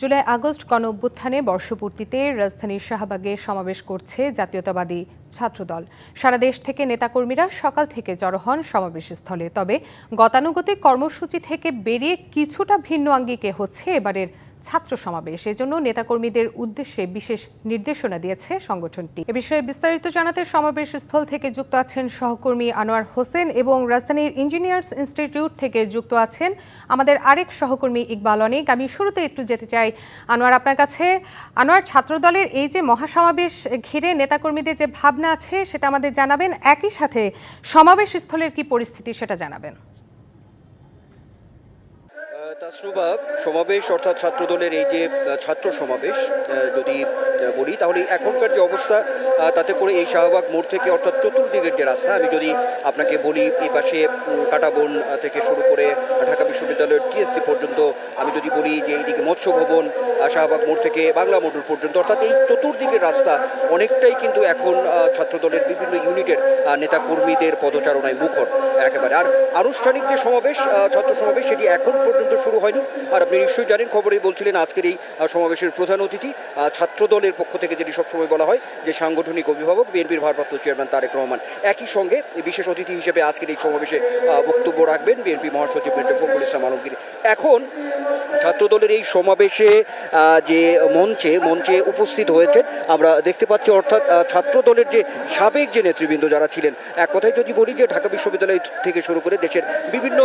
July August গণ অভ্যুত্থানে বর্ষপূর্তিতে রাজধানীর শাহবাগে সমাবেশ করছে জাতীয়তাবাদী ছাত্রদল। সারা দেশ থেকে নেতাকর্মীরা সকাল থেকে জড়ো হন সমাবেশস্থলে। তবে গতানুগতিক কর্মসূচি থেকে বেরিয়ে কিছুটা ভিন্ন আঙ্গিকে হচ্ছে এবারের ছাত্র সমাবেশ। এজন্য নেতাকর্মীদের উদ্দেশ্যে বিশেষ নির্দেশনা দিয়েছে সংগঠনটি। এ বিষয়ে বিস্তারিত জানাতে সমাবেশ স্থল থেকে যুক্ত আছেন সহকর্মী আনোয়ার হোসেন এবং রাজধানীর ইঞ্জিনিয়ার্স ইনস্টিটিউট থেকে যুক্ত আছেন আমাদের আরেক সহকর্মী ইকবাল অনিক। আমি শুরুতে একটু যেতে চাই। আনোয়ার, আপনার কাছে, আনোয়ার, ছাত্রদলের এই যে মহাসমাবেশ ঘিরে নেতাকর্মীদের যে ভাবনা আছে সেটা আমাদের জানাবেন। একই সাথে সমাবেশ স্থলের কি পরিস্থিতি সেটা জানাবেন। তাসরুবা সমাবেশ অর্থাৎ ছাত্রদলের এই যে ছাত্র সমাবেশ যদি বলি, তাহলে এখনকার যে অবস্থা তাতে করে এই শাহবাগ মোড় থেকে অর্থাৎ চতুর্দিকের যে রাস্তা, আমি যদি আপনাকে বলি, এই পাশে কাটাবন থেকে শুরু করে ঢাকা বিশ্ববিদ্যালয়ের টিএসসি পর্যন্ত, আমি যদি বলি যে এইদিকে মৎস্য শাহবাগ মোড় থেকে বাংলা মোটর পর্যন্ত, অর্থাৎ এই চতুর্দিকের রাস্তা অনেকটাই কিন্তু এখন ছাত্রদলের বিভিন্ন ইউনিটের নেতাকর্মীদের পদচারণায় মুখর, একেবারে আর আনুষ্ঠানিক যে সমাবেশ ছাত্র সমাবেশ, সেটি এখন পর্যন্ত শুরু হয়নি। আর আপনি নিশ্চয়ই জানেন খবরে বলছিলেন আজকের এই সমাবেশের প্রধান অতিথি ছাত্র দলের পক্ষ থেকে যেটি সবসময় বলা হয় যে সাংগঠনিক অভিভাবক বিএনপির ভারপ্রাপ্ত চেয়ারম্যান তারেক রহমান। একই সঙ্গে বিশেষ অতিথি হিসেবে আজকের এই সমাবেশে বক্তব্য রাখবেন বিএনপি মহাসচিব মির্জা ফখরুল ইসলাম আলমগীর। এখন ছাত্রদলের এই সমাবেশে যে মঞ্চে মঞ্চে উপস্থিত হয়েছে আমরা দেখতে পাচ্ছি অর্থাৎ ছাত্রদলের যে সাবেক যে নেতৃবৃন্দ যারা ছিলেন, এক কথায় যদি বলি যে ঢাকা বিশ্ববিদ্যালয় থেকে শুরু করে দেশের বিভিন্ন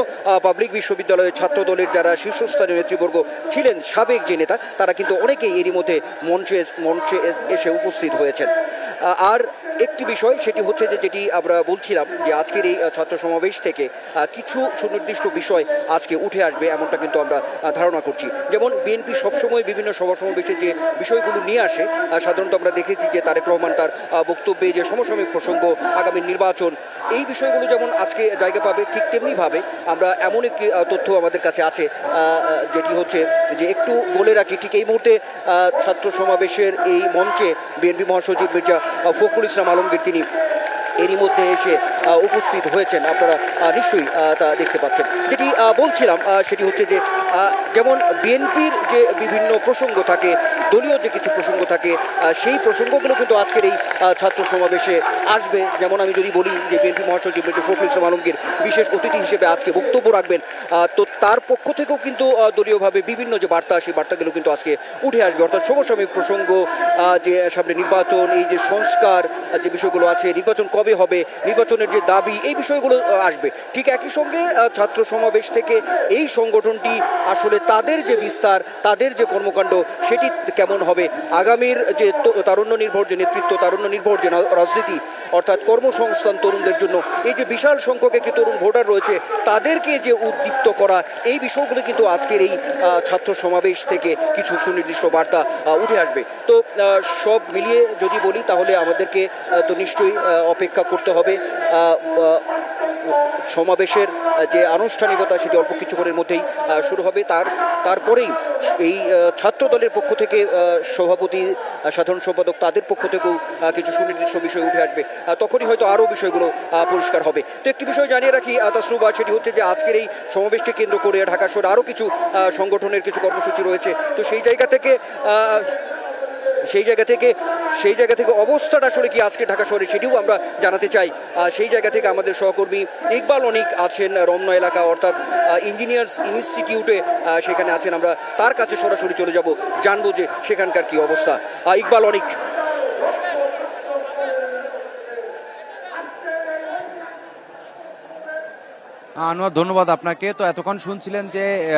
পাবলিক বিশ্ববিদ্যালয়ের ছাত্রদলের যারা শীর্ষস্থানীয় নেতৃবর্গ ছিলেন, সাবেক যে নেতা, তারা কিন্তু অনেকেই এরই মধ্যে মঞ্চে মঞ্চে এসে উপস্থিত হয়েছেন। আর একটি বিষয়, সেটি হচ্ছে যে যেটি আমরা বলছিলাম যে আজকের এই ছাত্র সমাবেশ থেকে কিছু সুনির্দিষ্ট বিষয় আজকে উঠে আসবে, এমনটা কিন্তু আমরা ধারণা করছি। যেমন বিএনপি সবসময় বিভিন্ন সভা সমাবেশে যে বিষয়গুলো নিয়ে আসে সাধারণত আমরা দেখেছি যে তারেক রহমান তার বক্তব্যে যে সমসাময়িক প্রসঙ্গ, আগামী নির্বাচন, এই বিষয়গুলো যেমন আজকে জায়গা পাবে, ঠিক তেমনিভাবে আমরা এমন একটি তথ্য আমাদের কাছে আছে যেটি হচ্ছে যে একটু বলে রাখি, ঠিক এই মুহূর্তে ছাত্র সমাবেশের এই মঞ্চে বিএনপি মহাসচিব মির্জা ফখরুল ইসলাম আলমগীর তিনি এরই মধ্যে এসে উপস্থিত হয়েছেন। আপনারা নিশ্চয়ই তা দেখতে পাচ্ছেন। যেটি বলছিলাম সেটি হচ্ছে যে যেমন বিএনপির যে বিভিন্ন প্রসঙ্গ থাকে, দলীয় যে কিছু প্রসঙ্গ থাকে সেই প্রসঙ্গগুলো কিন্তু আজকের এই ছাত্র সমাবেশে আসবে। যেমন আমি যদি বলি যে, বিএনপি মহাসচিব ফখরুল ইসলাম আলমগীর বিশেষ অতিথি হিসেবে আজকে বক্তব্য রাখবেন। তো তার পক্ষ থেকেও কিন্তু দলীয়ভাবে বিভিন্ন যে বার্তা, সেই বার্তাগুলো কিন্তু আজকে উঠে আসবে। অর্থাৎ সমসাময়িক প্রসঙ্গ যে সামনে নির্বাচন, এই যে সংস্কার যে বিষয়গুলো আছে, নির্বাচন কবে হবে, নির্বাচনের যে দাবি, এই বিষয়গুলো আসবে। ঠিক একই সঙ্গে ছাত্র সমাবেশ থেকে এই সংগঠনটি আসলে তাদের যে বিস্তার, তাদের যে কর্মকাণ্ড, সেটি কেমন হবে? আগামীর যে তারুণ্য নির্ভর যে নেতৃত্ব তারুণ্য নির্ভর যে রাজনীতি, অর্থাৎ কর্মসংস্থান তরুণদের জন্য, এই যে বিশাল সংখ্যক একটি তরুণ ভোটার রয়েছে, তাদেরকে যে উদ্দীপ্ত করা, এই বিষয়গুলো কিন্তু আজকের এই ছাত্র সমাবেশ থেকে কিছু সুনির্দিষ্ট বার্তা উঠে আসবে। তো সব মিলিয়ে যদি বলি, তাহলে আমাদেরকে তো নিশ্চয়ই অপেক্ষা করতে হবে। সমাবেশের যে আনুষ্ঠানিকতা সেটি অল্প কিছুক্ষণের মধ্যেই শুরু হবে। তার, তারপরেই এই ছাত্র দলের পক্ষ থেকে সভাপতি সাধারণ সম্পাদক তাদের পক্ষ থেকেও কিছু সুনির্দিষ্ট বিষয় উঠে আসবে। তখনই হয়তো আরও বিষয়গুলো পরিষ্কার হবে। তো একটি বিষয় জানিয়ে রাখি তাসরুবা সেটি হচ্ছে যে আজকের এই সমাবেশকে কেন্দ্র করে ঢাকা শহরে আরও কিছু সংগঠনের কিছু কর্মসূচি রয়েছে। তো সেই জায়গা থেকে সেই জায়গা থেকে, সেই জায়গা থেকে অবস্থাটা আসলে কি আজকে ঢাকা শহরে সেটিও আমরা জানাতে চাই। সেই জায়গা থেকে আমাদের সহকর্মী ইকবাল অনিক আছেন রমনা এলাকা, অর্থাৎ ইঞ্জিনিয়ার্স ইনস্টিটিউটে সেখানে আছেন আমরা। তার কাছে সরাসরি চলে যাব। জানব যে সেখানকার কি অবস্থা। ইকবাল অনিক আনোয়ার ধন্যবাদ আপনাকে। তো এতক্ষণ শুনছিলেন যে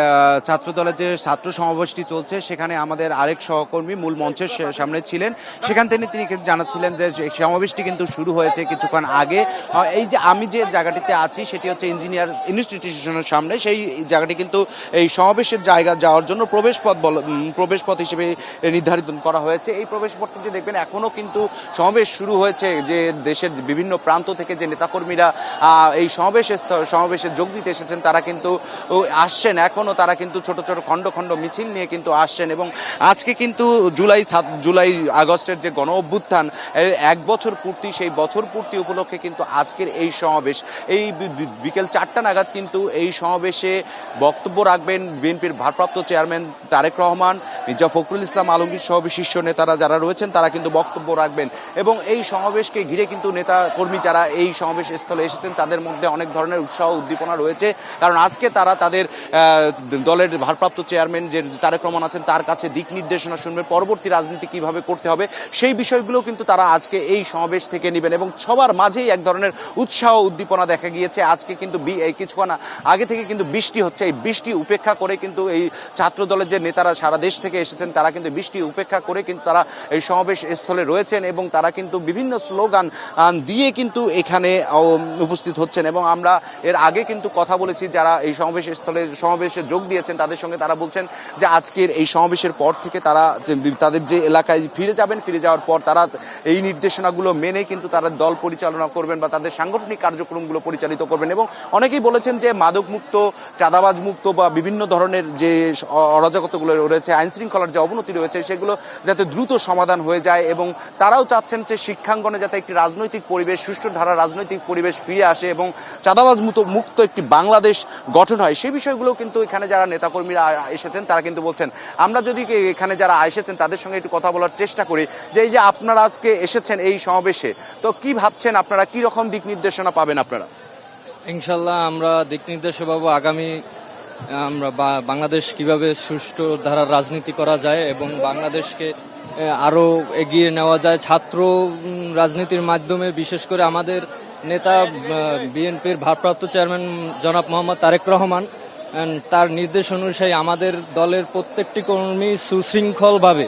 ছাত্র দলের যে ছাত্র সমাবেশটি চলছে সেখানে আমাদের আরেক সহকর্মী মূল মঞ্চের সামনে ছিলেন। সেখান থেকে তিনি জানাচ্ছিলেন যে সমাবেশটি কিন্তু শুরু হয়েছে কিছুক্ষণ আগে। এই যে আমি যে জায়গাটিতে আছি সেটি হচ্ছে ইঞ্জিনিয়ার ইনস্টিটিউশনের সামনে। সেই জায়গাটি কিন্তু এই সমাবেশের জায়গা যাওয়ার জন্য প্রবেশ পথ বল উম, প্রবেশ পথ হিসেবে নির্ধারিত করা হয়েছে। এই প্রবেশ পথটিতে দেখবেন এখনও কিন্তু সমাবেশ শুরু হয়েছে। যে দেশের বিভিন্ন প্রান্ত থেকে যে নেতাকর্মীরা এই সমাবেশে স্থ- সমাবেশে সমাবেশে যোগ দিতে এসেছেন, তারা কিন্তু আসছেন এখনও, তারা কিন্তু ছোট ছোট খণ্ড খণ্ড মিছিল নিয়ে কিন্তু আসছেন এবং আজকে কিন্তু জুলাই জুলাই আগস্টের যে গণ অভ্যুত্থান এক বছর পূর্তি, সেই বছর পূর্তি উপলক্ষে কিন্তু আজকের এই সমাবেশ। এই বিকেল চারটা নাগাদ কিন্তু এই সমাবেশে বক্তব্য রাখবেন বিএনপির ভারপ্রাপ্ত চেয়ারম্যান তারেক রহমান, মির্জা ফখরুল ইসলাম আলমগীর সহ শীর্ষ নেতারা যারা রয়েছেন, তারা কিন্তু বক্তব্য রাখবেন। এবং এই সমাবেশকে ঘিরে কিন্তু নেতা কর্মী যারা এই সমাবেশ স্থলে এসেছেন, তাদের মধ্যে অনেক ধরনের উৎসাহ উদ্দীপনা রয়েছে। কারণ আজকে তারা তাদের দলের ভারপ্রাপ্ত চেয়ারম্যান যে তারেক রহমান আছেন, তার কাছে দিক নির্দেশনা শুনবেন। পরবর্তী রাজনীতি কীভাবে করতে হবে, সেই বিষয়গুলো কিন্তু তারা আজকে এই সমাবেশ থেকে নেবেন এবং সবার মাঝেই এক ধরনের উৎসাহ উদ্দীপনা দেখা গিয়েছে। আজকে কিন্তু কিছুক্ষণ আগে থেকে কিন্তু বৃষ্টি হচ্ছে। এই বৃষ্টি উপেক্ষা করে কিন্তু এই ছাত্র দলের যে নেতারা সারা দেশ থেকে এসেছেন, তারা কিন্তু বৃষ্টি উপেক্ষা করে কিন্তু তারা এই সমাবেশ স্থলে রয়েছেন এবং তারা কিন্তু বিভিন্ন স্লোগান দিয়ে কিন্তু এখানে উপস্থিত হচ্ছেন এবং আমরা এর আগে কিন্তু কথা বলেছি, যারা এই সমাবেশ স্থলে সমাবেশে যোগ দিয়েছেন, তাদের সঙ্গে তারা বলছেন যে আজকের এই সমাবেশের পর থেকে তারা তাদের যে এলাকায় ফিরে যাবেন, ফিরে যাওয়ার পর তারা এই নির্দেশনাগুলো মেনে কিন্তু তারা দল পরিচালনা করবেন বা তাদের সাংগঠনিক কার্যক্রমগুলো পরিচালিত করবেন। এবং অনেকেই বলেছেন যে মাদক মুক্ত, চাঁদাবাজ মুক্ত বা বিভিন্ন ধরনের যে অরাজকতাগুলো রয়েছে, আইন শৃঙ্খলার যে অবনতি রয়েছে, সেগুলো যাতে দ্রুত সমাধান হয়ে যায় এবং তারাও চাচ্ছেন যে শিক্ষাঙ্গনে যাতে একটি রাজনৈতিক পরিবেশ, সুষ্ঠু ধারা রাজনৈতিক পরিবেশ ফিরে আসে এবং চাঁদাবাজ মুক্ত মুক্ত একটি বাংলাদেশ গঠন হয়, সেই বিষয়গুলো কিন্তু এখানে যারা নেতাকর্মীরা এসেছেন, তারা কিন্তু বলছেন, আমরা যদি এখানে যারা এসেছেন, তাদের সঙ্গে একটু কথা বলার চেষ্টা করি যে এই যে আপনারা আজকে এসেছেন এই সমাবেশে, তো কি ভাবছেন আপনারা, কি রকম দিক নির্দেশনা পাবেন আপনারা? ইনশাল্লাহ আমরা দিক নির্দেশ পাবো আগামী, আমরা বাংলাদেশ কীভাবে সুষ্ঠু ধারার রাজনীতি করা যায় এবং বাংলাদেশকে আরও এগিয়ে নেওয়া যায়। ছাত্র রাজনীতির মাধ্যমে বিশেষ করে আমাদের নেতা বিএনপির ভারপ্রাপ্ত চেয়ারম্যান জনাব মোহাম্মদ তারেক রহমান তার নির্দেশ অনুযায়ী আমাদের দলের প্রত্যেকটি কর্মী সুশৃঙ্খলভাবে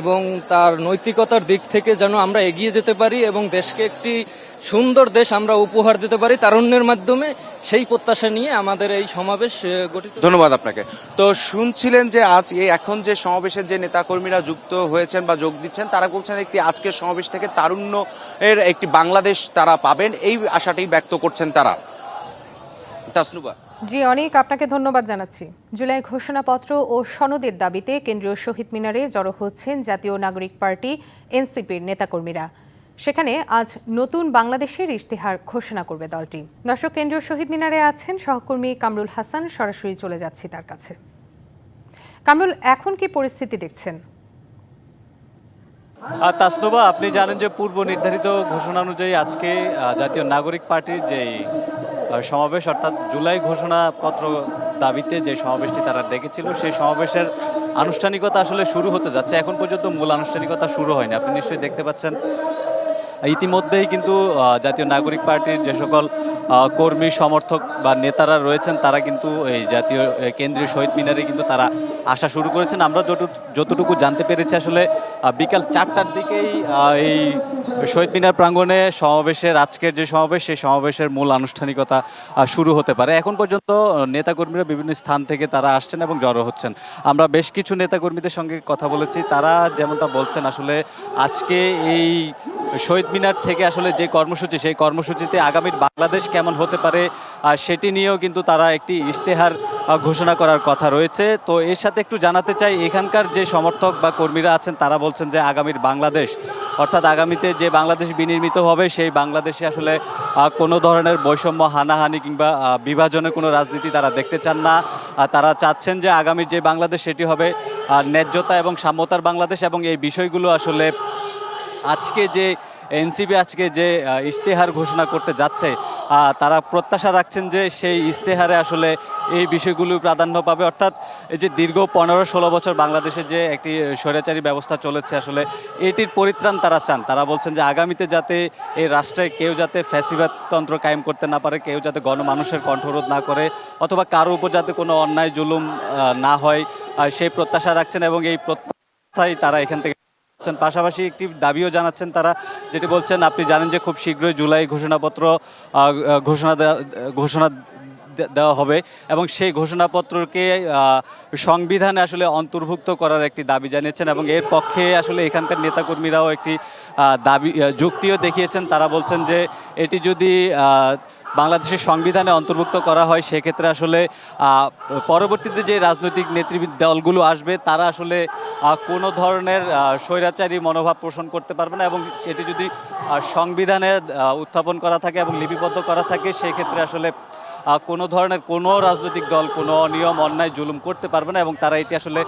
এবং তার নৈতিকতার দিক থেকে যেন আমরা এগিয়ে যেতে পারি এবং দেশকে একটি সুন্দর দেশ আমরা উপহার দিতে পারি তারুণ্যের মাধ্যমে, সেই প্রত্যাশা নিয়ে আমাদের এই সমাবেশ গঠিত ধন্যবাদ আপনাকে। তো শুনছিলেন যে আজ এই এখন যে সমাবেশের যে নেতাকর্মীরা যুক্ত হয়েছেন বা যোগ দিচ্ছেন, তারা বলছেন একটি আজকের সমাবেশ থেকে তারুণ্য এর একটি বাংলাদেশ তারা পাবেন, এই আশাটাই ব্যক্ত করছেন তারা। তাসনুবা জি, অনেক, আপনাকে ধন্যবাদ জানাচ্ছি। জুলাই ঘোষণাপত্র ও সনদের দাবিতে কেন্দ্রীয় শহীদ মিনারে জড়ো হচ্ছেন জাতীয় নাগরিক পার্টি এনসিপির নেতাকর্মীরা। সেখানে আজ নতুন বাংলাদেশের ইশতেহার ঘোষণা করবে দলটি। দর্শক, কেন্দ্রীয় শহীদ মিনারে আছেন সহকর্মী কামরুল হাসান। সরাসরি চলে যাচ্ছি তার কাছে। কামরুল, এখন কি পরিস্থিতি দেখছেন? আর তাসনোবা, আপনি জানেন যে পূর্ব নির্ধারিত ঘোষণা অনুযায়ী আজকে জাতীয় নাগরিক পার্টির যে সমাবেশ, অর্থাৎ জুলাই ঘোষণাপত্র দাবিতে যে সমাবেশটি তারা ডেকেছিল সেই সমাবেশের আনুষ্ঠানিকতা আসলে শুরু হতে যাচ্ছে। এখন পর্যন্ত মূল আনুষ্ঠানিকতা শুরু হয়নি। আপনি নিশ্চয়ই দেখতে পাচ্ছেন। ইতিমধ্যেই কিন্তু জাতীয় নাগরিক পার্টির যে সকল কর্মী, সমর্থক বা নেতারা রয়েছেন, তারা কিন্তু এই জাতীয় কেন্দ্রীয় শহীদ মিনারে কিন্তু তারা আসা শুরু করেছেন। আমরা যতটুকু যতটুকু জানতে পেরেছি আসলে বিকাল চারটার দিকেই এই শহীদ মিনার প্রাঙ্গণে সমাবেশের, আজকের যে সমাবেশ, সেই সমাবেশের মূল আনুষ্ঠানিকতা শুরু হতে পারে। এখন পর্যন্ত নেতাকর্মীরা বিভিন্ন স্থান থেকে তারা আসছেন এবং জড়ো হচ্ছেন। আমরা বেশ কিছু নেতাকর্মীদের সঙ্গে কথা বলেছি। তারা যেমনটা বলছেন, আসলে আজকে এই শহীদ মিনার থেকে আসলে যে কর্মসূচি, সেই কর্মসূচিতে আগামীর বাংলাদেশ কেমন হতে পারে সেটি নিয়েও কিন্তু তারা একটি ইশতেহার ঘোষণা করার কথা রয়েছে। তো এর সাথে একটু জানাতে চাই, এখানকার যে সমর্থক বা কর্মীরা আছেন, তারা বলছেন যে আগামীর বাংলাদেশ, অর্থাৎ আগামীতে যে বাংলাদেশ বিনির্মিত হবে, সেই বাংলাদেশে আসলে কোনো ধরনের বৈষম্য, হানাহানি কিংবা বিভাজনের কোনো রাজনীতি তারা দেখতে চান না। তারা চাচ্ছেন যে আগামীর যে বাংলাদেশ, সেটি হবে ন্যায্যতা এবং সাম্যতার বাংলাদেশ এবং এই বিষয়গুলো আসলে আজকে যে এনসিবি আজকে যে ইশতেহার ঘোষণা করতে যাচ্ছে তারা প্রত্যাশা রাখছেন যে সেই ইশতেহারে আসলে এই বিষয়গুলো প্রাধান্য পাবে অর্থাৎ এই যে দীর্ঘ পনেরো ষোলো বছর বাংলাদেশে যে একটি স্বৈরাচারী ব্যবস্থা চলেছে, আসলে এটির পরিত্রাণ তারা চান তারা বলছেন যে আগামীতে যাতে এই রাষ্ট্রে কেউ যাতে ফ্যাসিবাদতন্ত্র কায়েম করতে না পারে, কেউ যাতে গণমানুষের কণ্ঠরোধ না করে, অথবা কারও উপর যাতে কোনো অন্যায় জুলুম না হয় সেই প্রত্যাশা রাখছেন এবং এই প্রত্যাশাই তারা এখান থেকে। পাশাপাশি একটি দাবিও জানাচ্ছেন তারা, যেটি বলছেন, আপনি জানেন যে খুব শীঘ্রই জুলাই ঘোষণাপত্র ঘোষণা দেওয়া- ঘোষণা দেওয়া হবে এবং সেই ঘোষণাপত্রকে সংবিধানে আসলে অন্তর্ভুক্ত করার একটি দাবি জানিয়েছেন এবং এর পক্ষে আসলে এখানকার নেতাকর্মীরাও একটি দাবি যুক্তিও দেখিয়েছেন। তারা বলছেন যে এটি যদি বাংলাদেশের সংবিধানে অন্তর্ভুক্ত করা হয়, সেক্ষেত্রে আসলে পরবর্তীতে যে রাজনৈতিক নেতৃবৃন্দ দলগুলো আসবে, তারা আসলে কোনো ধরনের স্বৈরাচারী মনোভাব পোষণ করতে পারবে না এবং সেটি যদি সংবিধানে উত্থাপন করা থাকে এবং লিপিবদ্ধ করা থাকে, সেক্ষেত্রে আসলে কোনো ধরনের কোনো রাজনৈতিক দল কোনো অনিয়ম, অন্যায় জুলুম করতে পারবে না এবং তারা এটি আসলে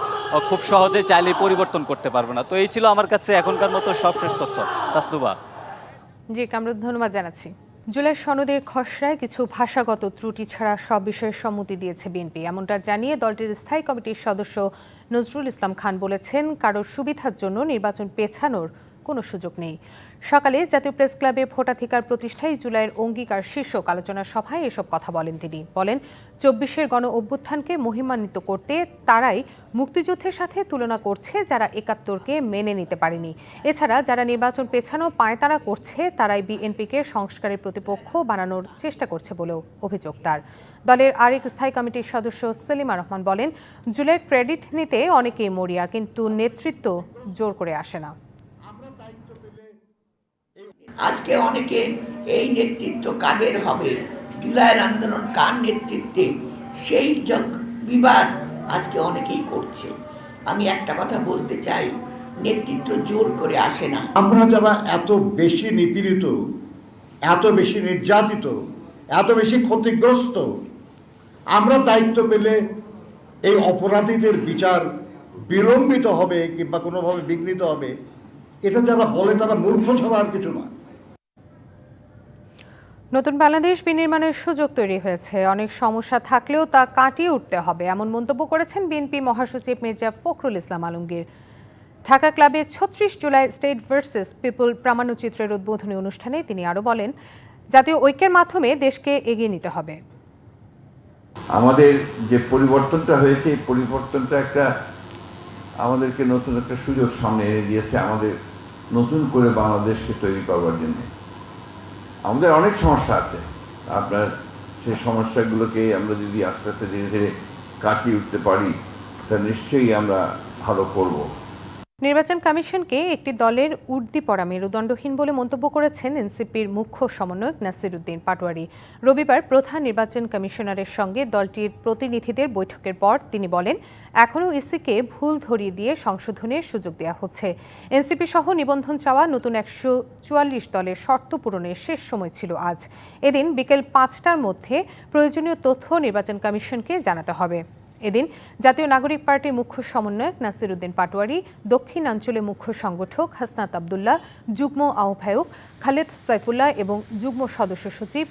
খুব সহজে চাইলে পরিবর্তন করতে পারবে না। তো এই ছিল আমার কাছে এখনকার মতো সবশেষ তথ্য। তাসনুবা জি কামরুদ ধন্যবাদ জানাচ্ছি। জুলাই সনদের খসড়ায় কিছু ভাষাগত ত্রুটি ছাড়া সব বিষয়ে সম্মতি দিয়েছে বিএনপি। এমনটা জানিয়ে দলটির স্থায়ী কমিটির সদস্য নজরুল ইসলাম খান বলেছেন, কারোর সুবিধার জন্য নির্বাচন পেছানোর কোনো সুযোগ নেই। সকালে জাতীয় প্রেস ক্লাবে ভোটাধিকার প্রতিষ্ঠায় জুলাইয়ের অঙ্গীকার শীর্ষক আলোচনা সভায় এসব কথা বলেন তিনি। বলেন, চব্বিশের গণ অভ্যুত্থানকে মহিমান্বিত করতে তারাই মুক্তিযুদ্ধের সাথে তুলনা করছে যারা একাত্তরকে মেনে নিতে পারেনি। এছাড়া যারা নির্বাচন পেছানো পায়তারা করছে, তারাই বিএনপিকে সংস্কারের প্রতিপক্ষ বানানোর চেষ্টা করছে বলেও অভিযোগ তার। দলের আরেক স্থায়ী কমিটির সদস্য সেলিমা রহমান বলেন, জুলাইয়ের ক্রেডিট নিতে অনেকেই মরিয়া, কিন্তু নেতৃত্ব জোর করে আসে না। আজকে অনেকে এই নেতৃত্ব কাদের হবে? জুলাইয়ের আন্দোলন কার নেতৃত্বে? সেই বিবাদ আজকে অনেকেই করছে। আমি একটা কথা বলতে চাই, নেতৃত্ব জোর করে আসে না। আমরা যারা এত বেশি নিপীড়িত, এত বেশি নির্যাতিত, এত বেশি ক্ষতিগ্রস্ত, আমরা দায়িত্ব পেলে এই অপরাধীদের বিচার বিলম্বিত হবে কিংবা কোনোভাবে বিঘ্নিত হবে, এটা যারা বলে তারা মূর্খ ছাড়া আর কিছু না নতুন বাংলাদেশ বিনির্মাণের সুযোগ তৈরি হয়েছে। অনেক সমস্যা থাকলেও তা কাটিয়ে উঠতে হবে, এমন মন্তব্য করেছেন বিএনপি মহাসচিব মির্জা ফখরুল ইসলাম আলমগীর। ঢাকা ক্লাবে ছত্রিশ জুলাই স্টেট ভার্সেস পিপল প্রামাণ্যচিত্রের উদ্বোধনী অনুষ্ঠানে তিনি আরও বলেন, জাতীয় ঐক্যের মাধ্যমে দেশকে এগিয়ে নিতে হবে। আমাদের যে পরিবর্তনটা হয়েছে, এই পরিবর্তনটা একটা আমাদেরকে নতুন একটা সুযোগ সামনে এনে দিয়েছে, আমাদের নতুন করে বাংলাদেশকে তৈরি করবার জন্য। আমাদের অনেক সমস্যা আছে। আপনার সেই সমস্যাগুলোকে আমরা যদি আস্তে আস্তে ধীরে ধীরে কাটিয়ে উঠতে পারি, তা নিশ্চয়ই আমরা ভালো করব। নির্বাচন কমিশনকে একটি দলের উর্দি পড়া মেরুদণ্ডহীন বলে মন্তব্য করেছেন এনসিপির মুখ্য সমন্বয়ক নাসির উদ্দিন পাটোয়ারি। রবিবার প্রধান নির্বাচন কমিশনারের সঙ্গে দলটির প্রতিনিধিদের বৈঠকের পর তিনি বলেন, এখনও ইসিকে ভুল ধরিয়ে দিয়ে সংশোধনের সুযোগ দেওয়া হচ্ছে। এনসিপি সহ নিবন্ধন চাওয়া নতুন একশো চুয়াল্লিশ দলের শর্ত পূরণের শেষ সময় ছিল আজ। এদিন বিকেল পাঁচটার মধ্যে প্রয়োজনীয় তথ্য নির্বাচন কমিশনকে জানাতে হবে। এদিন জাতীয় নাগরিক পার্টির মুখ্য সমন্বয়ক নাসির উদ্দিন পাটোয়ারি দক্ষিণাঞ্চলে মুখ্য সংগঠক হাসনাত আবদুল্লাহ, যুগ্ম আহ্বায়ক খালেদ সাইফুল্লাহ এবং যুগ্ম সদস্য সচিব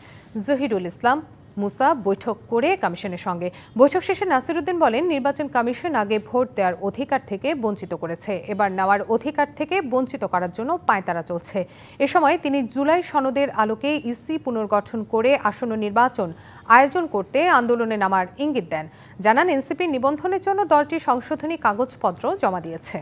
জহিরুল ইসলাম মুসা বৈঠক করে কমিশনের সঙ্গে। বৈঠক শেষে নাসিরুদ্দিন বলেন, নির্বাচন কমিশন আগে ভোট দেওয়ার অধিকার থেকে বঞ্চিত করেছে। এবার নেওয়ার অধিকার থেকে বঞ্চিত করার জন্য পায়তারা চলছে। এ সময় তিনি জুলাই সনদের আলোকে ইসি পুনর্গঠন করে আসন্ন নির্বাচন আয়োজন করতে আন্দোলনে নামার ইঙ্গিত দেন। জানান, এনসিপির নিবন্ধনের জন্য দলটি সংশোধনী কাগজপত্র জমা দিয়েছে।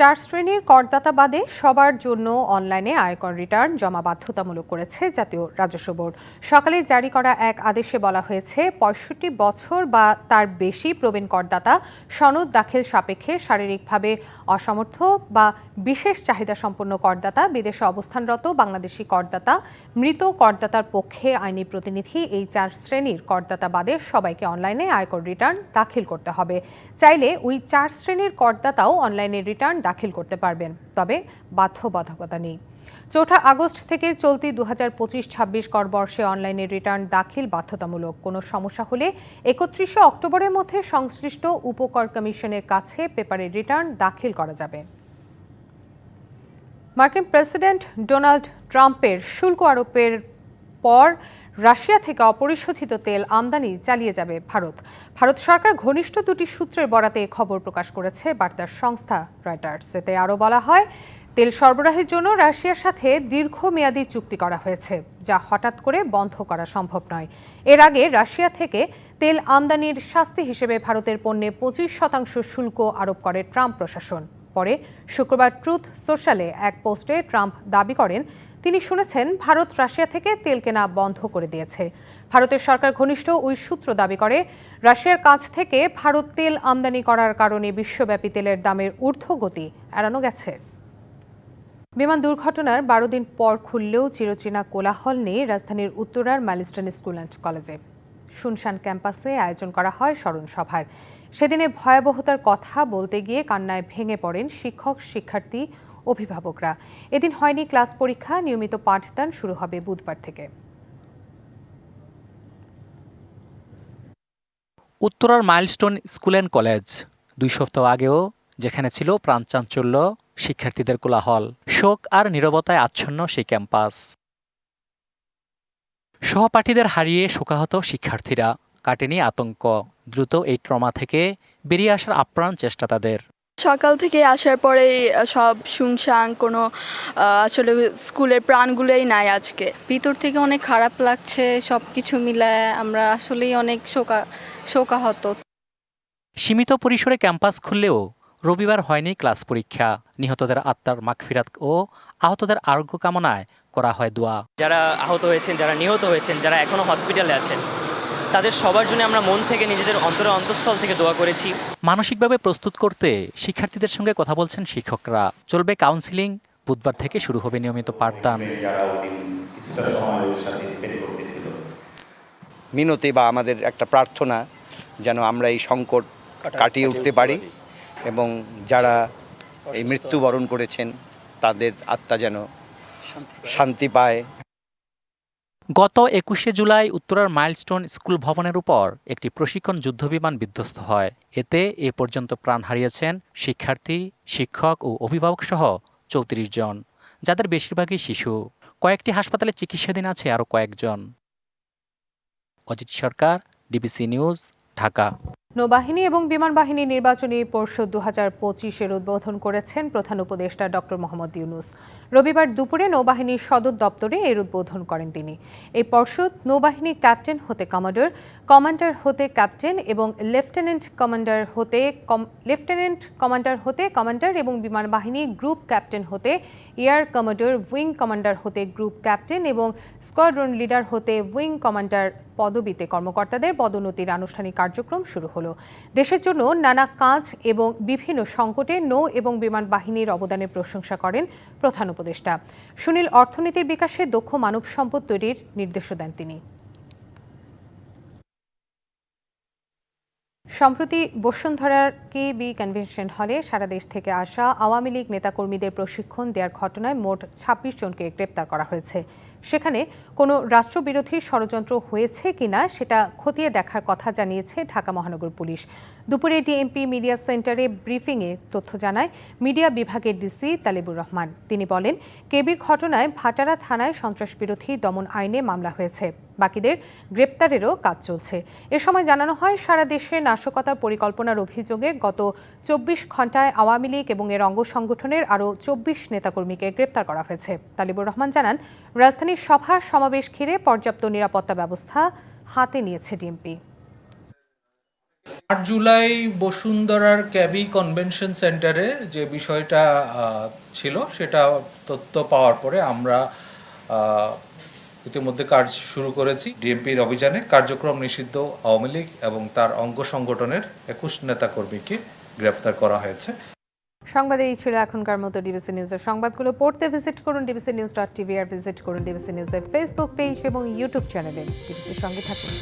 চার শ্রেণির করদাতা বাদে সবার জন্য অনলাইনে আয়কর রিটার্ন জমা বাধ্যতামূলক করেছে জাতীয় রাজস্ব বোর্ড। সকালে জারি করা এক আদেশে বলা হয়েছে, পঁয়ষট্টি বছর বা তার বেশি প্রবীণ করদাতা সনদ দাখিল সাপেক্ষে শারীরিকভাবে অসমর্থ বা বিশেষ চাহিদা সম্পন্ন করদাতা, বিদেশে অবস্থানরত বাংলাদেশি করদাতা, মৃত করদাতার পক্ষে আইনি প্রতিনিধি এই চার শ্রেণির করদাতা বাদে সবাইকে অনলাইনে আয়কর রিটার্ন দাখিল করতে হবে। চাইলে ওই চার শ্রেণির করদাতাও অনলাইনে রিটার্ন দাখিল করতে পারবেন, তবে বাধ্যবাধকতা নেই। চৌঠা আগস্ট থেকে চলতি দু হাজার পঁচিশ ছাব্বিশ কর বর্ষে অনলাইনে রিটার্ন দাখিল বাধ্যতামূলক। কোনো সমস্যা হলে একত্রিশে অক্টোবরের মধ্যে সংশ্লিষ্ট উপকর কমিশনের কাছে পেপারের রিটার্ন দাখিল করা যাবে। মার্কিন প্রেসিডেন্ট ডোনাল্ড ট্রাম্পের শুল্ক আরোপের পর রাশিয়া থেকে অপরিশোধিত তেল আমদানি চালিয়ে যাবে ভারত। ভারত সরকার ঘনিষ্ঠ দুটি সূত্রের বরাতে খবর প্রকাশ করেছে বার্তার সংস্থা রয়টার্স এতে আরও বলা হয়, তেল সরবরাহের জন্য রাশিয়ার সাথে দীর্ঘমেয়াদী চুক্তি করা হয়েছে, যা হঠাৎ করে বন্ধ করা সম্ভব নয়। এর আগে রাশিয়া থেকে তেল আমদানির শাস্তি হিসেবে ভারতের পণ্যে পঁচিশ শতাংশ শুল্ক আরোপ করে ট্রাম্প প্রশাসন। পরে শুক্রবার ট্রুথ সোশ্যালে এক পোস্টে ট্রাম্প দাবি করেন তিনি শুনেছেন, ভারত রাশিয়া থেকে তেল কেনা বন্ধ করে দিয়েছে। ভারতের সরকার ঘনিষ্ঠ ওই সূত্র দাবি করে, রাশিয়ার কাছ থেকে ভারত তেল আমদানি করার কারণে বিশ্বব্যাপী তেলের দামের ঊর্ধ্বগতি এড়ানো গেছে। বিমান দুর্ঘটনার বারো দিন পর খুললেও চিরচেনা কোলাহল নেই রাজধানীর উত্তরার ম্যালিস্টন স্কুল অ্যান্ড কলেজে। শুনশান ক্যাম্পাসে আয়োজন করা হয় স্মরণ সভার। সেদিনে ভয়াবহতার কথা বলতে গিয়ে কান্নায় ভেঙে পড়েন শিক্ষক, শিক্ষার্থী অভিভাবকরা। এদিন হয়নি ক্লাস পরীক্ষা, নিয়মিত পাঠদান শুরু হবে বুধবার থেকে। উত্তরার মাইলস্টোন স্কুল অ্যান্ড কলেজ, দুই সপ্তাহ আগেও যেখানে ছিল প্রাণচাঞ্চল্য শিক্ষার্থীদের কোলাহল, শোক আর নীরবতায় আচ্ছন্ন সেই ক্যাম্পাস। সহপাঠীদের হারিয়ে শোকাহত শিক্ষার্থীরা, কাটেনি আতঙ্ক, দ্রুত এই ট্রমা থেকে বেরিয়ে আসার আপ্রাণ চেষ্টা তাদের। সকাল থেকে আসার পরে সব শুনশান কোনো আসলে স্কুলের প্রাণগুলোই নাই আজকে। ভিতর থেকে অনেক খারাপ লাগছে সব কিছু মিলায় আমরা আসলেই অনেক শোকা শোকাহত। সীমিত পরিসরে ক্যাম্পাস খুললেও রবিবার হয়নি ক্লাস পরীক্ষা। নিহতদের আত্মার মাগফিরাত ও আহতদের আরোগ্য কামনায় করা হয় দোয়া। যারা আহত হয়েছেন যারা নিহত হয়েছেন যারা এখনও হসপিটালে আছেন তাদের সবার জন্য আমরা মন থেকে নিজেদের অন্তরে অন্তঃস্থল থেকে দোয়া করেছি। মানসিকভাবে প্রস্তুত করতে শিক্ষার্থীদের সঙ্গে কথা বলছেন শিক্ষকরা। চলবে কাউন্সিলিং বুধবার থেকে শুরু হবে নিয়মিত পাঠদান। মিনতি বা আমাদের একটা প্রার্থনা যেন আমরা এই সংকট কাটিয়ে উঠতে পারি এবং যারা এই মৃত্যুবরণ করেছেন তাদের আত্মা যেন শান্তি পায়। গত একুশে জুলাই উত্তরার মাইলস্টোন স্কুল ভবনের উপর একটি প্রশিক্ষণ যুদ্ধবিমান বিধ্বস্ত হয়। এতে এ পর্যন্ত প্রাণ হারিয়েছেন শিক্ষার্থী, শিক্ষক ও অভিভাবক সহ চৌত্রিশ জন, যাদের বেশিরভাগই শিশু। কয়েকটি হাসপাতালে চিকিৎসাধীন আছে আরও কয়েকজন। Ajit Sarkar, DBC news, Dhaka. নৌবাহিনী এবং বিমান বাহিনী নির্বাচনী পর্ষদ দু হাজার পঁচিশের উদ্বোধন করেছেন প্রধান উপদেষ্টা ডক্টর মোহাম্মদ ইউনুস। রবিবার দুপুরে নৌবাহিনীর সদর দপ্তরে এর উদ্বোধন করেন তিনি। এই পর্ষদ নৌবাহিনী ক্যাপ্টেন হতে কমান্ডার কমান্ডার হতে ক্যাপ্টেন এবং লেফটেন্যান্ট কমান্ডার হতে লেফটেন্যান্ট কমান্ডার হতে কমান্ডার এবং বিমান বাহিনী গ্রুপ ক্যাপ্টেন হতে এয়ার কমান্ডার, উইং কমান্ডার হতে গ্রুপ ক্যাপ্টেন এবং স্কোয়াড্রন লিডার হতে উইং কমান্ডার পদবিতে কর্মকর্তাদের পদোন্নতির আনুষ্ঠানিক কার্যক্রম শুরু হলো। দেশের জন্য নানা কাজ এবং বিভিন্ন সংকটে নৌ এবং বিমান বাহিনীর অবদানের প্রশংসা করেন প্রধান উপদেষ্টা। সুনীল অর্থনীতির বিকাশে দক্ষ মানব সম্পদ তৈরির নির্দেশ দেন তিনি। সম্প্রতি বসুন্ধরার কে বি কনভেনশন হলে সারা দেশ থেকে আসা আওয়ামী লীগ নেতাকর্মীদের প্রশিক্ষণ দেওয়ার ঘটনায় মোট ছাব্বিশ জনকে গ্রেপ্তার করা হয়েছে। সেখানে কোনো রাষ্ট্রবিরোধী ষড়যন্ত্র হয়েছে কিনা সেটা খতিয়ে দেখার কথা জানিয়েছে ঢাকা মহানগর পুলিশ। দুপুরে ডিএমপি মিডিয়া সেন্টারে ব্রিফিংয়ে তথ্য জানায়, মিডিয়া বিভাগের ডিসি তালিবুর রহমান। তিনি বলেন, কেবির ঘটনায় ভাটারা থানায় সন্ত্রাসবিরোধী দমন আইনে মামলা হয়েছে। বাকিদের গ্রেপ্তারেরও কাজ চলছে। এ সময় জানানো হয়, সারা দেশে নাশকতার পরিকল্পনার অভিযোগে গত চব্বিশ ঘন্টায় আওয়ামী লীগ এবং এর অঙ্গ সংগঠনের আরও চব্বিশ নেতাকর্মীকে গ্রেপ্তার করা হয়েছে। তালিবুর রহমান জানান, রাজধানীর সভা সমাবেশ ঘিরে পর্যাপ্ত নিরাপত্তা ব্যবস্থা হাতে নিয়েছে ডিএমপি। আট জুলাই বসুন্ধরার ক্যাবি কনভেনশন সেন্টারে যে বিষয়টা ছিল, সেটা তথ্য পাওয়ার পরে আমরা ইতিমধ্যে কাজ শুরু করেছি। ডিএমপির অভিযানে কার্যক্রম নিষিদ্ধ আওয়ামী লীগ এবং তার অঙ্গ সংগঠনের একুশ নেতাকর্মীকে গ্রেফতার করা হয়েছে। সংবাদ এই ছিল এখনকার মতো ডিবিসি নিউজের সংবাদগুলো। পড়তে ভিজিট করুন ডিবিসি নিউজ ডট টিভি আর ভিজিট করুন ডিবিসি নিউজের ফেসবুক পেজ এবং ইউটিউব চ্যানেলে। ডিবিসির সঙ্গে থাকুন।